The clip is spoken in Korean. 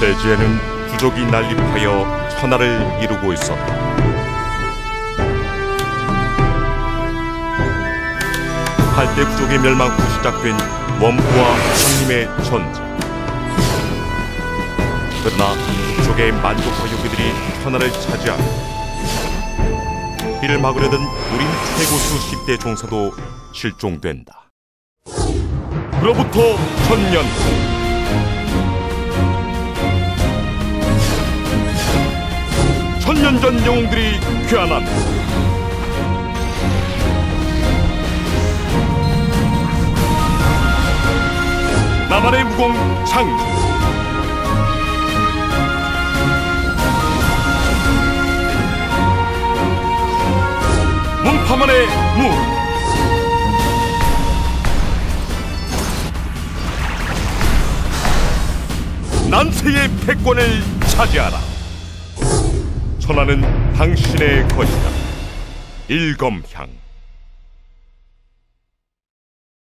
대지에는 부족이 난립하여 천하를 이루고 있었다. 팔대 부족의 멸망 후 시작된 원부와 상림의 전쟁. 그러나 부족의 만족과 요기들이 천하를 차지하며 이를 막으려던 우린 최고수 10대 종사도 실종된다. 그로부터 천년 후 천년 전 영웅들이 귀환한다. 나만의 무공 창조 문파만의 무 난세의 패권을 차지하라 천하는 당신의 것이다. 일검향